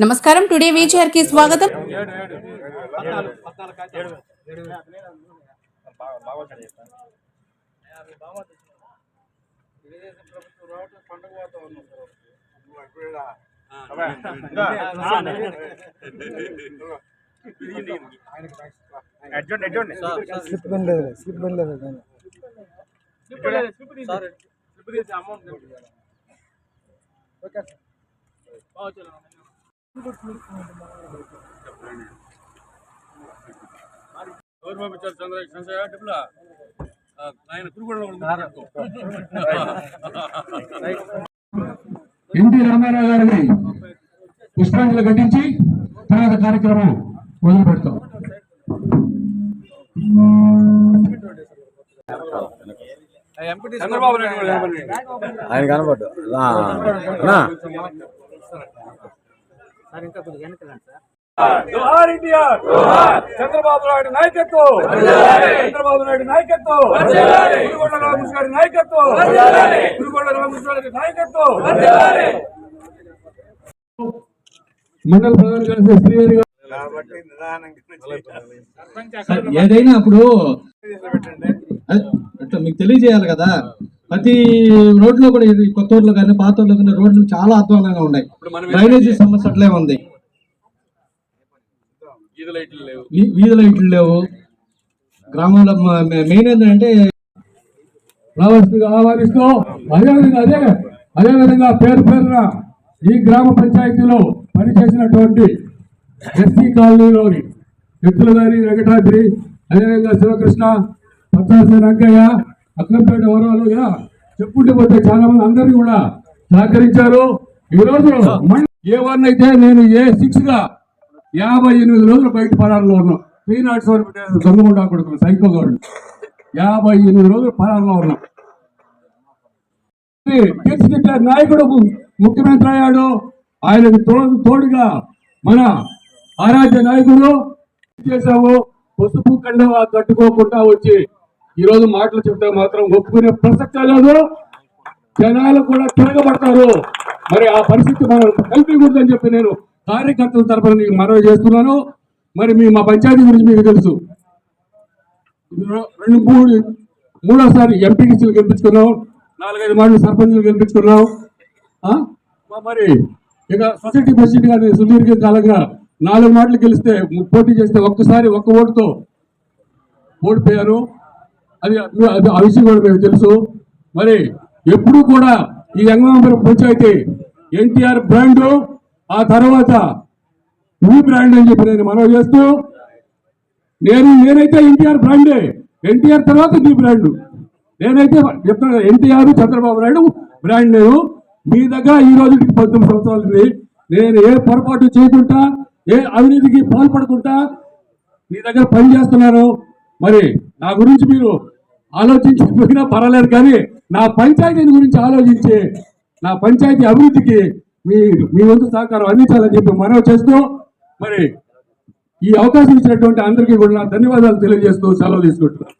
నమస్కారం. టుడే వీచర్కి స్వాగతం. అడ్జోండి అడ్జోండి స్లిప్ లేదు స్లిప్ లేదు పంపించారు చంద్ర సంశయ డిప్లా ఆయన కురుగొండ ఎన్టీ రామారావు గారిని పుష్పాంజలి ఘటించి తర్వాత కార్యక్రమం మొదలు పెడతాం. చంద్రబాబు లేపండి. ఆయన కనపడ్డు జోహార్ ఇండియా చంద్రబాబు నాయుడు నాయకత్వం. చంద్రబాబు నాయుడు నాయకత్వం. కురుగొండ రామకృష్ణ గారి నాయకత్వం. కురుగొండ రామకృష్ణ గారి నాయకత్వం. మండల ప్రధాన కార్యదర్శి శ్రీహరి గారు. కాబట్టి నిదానంగా ఏదైనా అప్పుడు అట్లా మీకు తెలియజేయాలి కదా? ప్రతి రోడ్లో కూడా ఈ కొత్త ఊర్లో కానీ పాత ఊర్లో కానీ రోడ్లు చాలా అధ్వానంగా ఉన్నాయి. డ్రైనేజీ సమస్య అట్లే ఉంది. ఇది లైట్లు లేవు. వీ- వీధి లైట్లు లేవు. గ్రామంలో మెయిన్ ఏంటంటే ఆహ్వానిస్తూ అదేవిధంగా అదే అదేవిధంగా పేరు పేరున ఈ గ్రామ పంచాయతీలో పనిచేసినటువంటి ఎస్సీ కాలనీలోని వ్యక్తులు గారి వెంకటాద్రి అదేవిధంగా శివకృష్ణ పచ్చాసి రంగయ్య అక్కంపేట వరాలు ఇలా చెప్పుకుంటూ పోతే చాలా మంది అందరినీ కూడా సహకరించారు. ఈ రోజు ఏ వన్ అయితే నేను ఏ సిక్స్గా యాభై ఎనిమిది రోజులు బయట పరారులో ఉన్నాం త్రీ నాట్ సెవెన్ దొంగముండా కొడుకులు సైకోగాడు యాభై ఎనిమిది రోజులు పరారులో ఉన్నాం తీర్చిదిద్దే నాయకుడు ముఖ్యమంత్రి అయ్యాడు. ఆయనకు తోడు తోడుగా మన ఆరాధ్య నాయకుడు చేశాము పసుపు కండవా కట్టుకోకుండా వచ్చి ఈరోజు మాటలు చెప్తే మాత్రం ఒప్పుకునే ప్రసక్తే లేదు. జనాలు కూడా తిరగబడతారు. మరి ఆ పరిస్థితి మనం కల్పించకూడదని చెప్పి నేను కార్యకర్తల తరఫున మీకు మనవి చేస్తున్నాను. మరి మీ మా పంచాయతీ గురించి మీకు తెలుసు. రెండు మూడు మూడోసారి ఎంపీటీసీలు గెలిపించుకున్నాం. నాలుగైదు మాటలు సర్పంచ్లు గెలిపించుకున్నాం. మరి ఇక సొసైటీ ప్రెసిడెంట్ గారిని సుదీర్ఘ కాలంగా నాలుగు మాటలు గెలిస్తే పోటీ చేస్తే ఒక్కసారి ఒక్క ఓటుతో ఓడిపోయారు. అది అది ఆ విషయం కూడా మీకు తెలుసు. మరి ఎప్పుడూ కూడా ఈ యంగమాపురం పంచాయతీ ఎన్టీఆర్ బ్రాండ్ ఆ తర్వాత ఈ బ్రాండ్ అని చెప్పి నేను మనవి చేస్తూ నేను నేనైతే ఎన్టీఆర్ బ్రాండే ఎన్టీఆర్ తర్వాత నీ బ్రాండ్ నేనైతే చెప్తాను ఎన్టీఆర్ చంద్రబాబు నాయుడు బ్రాండ్ నేను. మీ దగ్గర ఈ రోజుకి పంతొమ్మిది సంవత్సరాలు నేను ఏ పొరపాటు చేయకుండా ఏ అవినీతికి పాల్పడకుండా మీ దగ్గర పనిచేస్తున్నాను. మరి నా గురించి మీరు ఆలోచించకపోయినా పర్వాలేదు కానీ నా పంచాయతీని గురించి ఆలోచించి నా పంచాయతీ అభివృద్ధికి మీ మీ వంతు సహకారం అందించాలని చెప్పి మనవి చేస్తూ మరి ఈ అవకాశం ఇచ్చినటువంటి అందరికీ కూడా నా ధన్యవాదాలు తెలియజేస్తూ సెలవు తీసుకుంటున్నాను.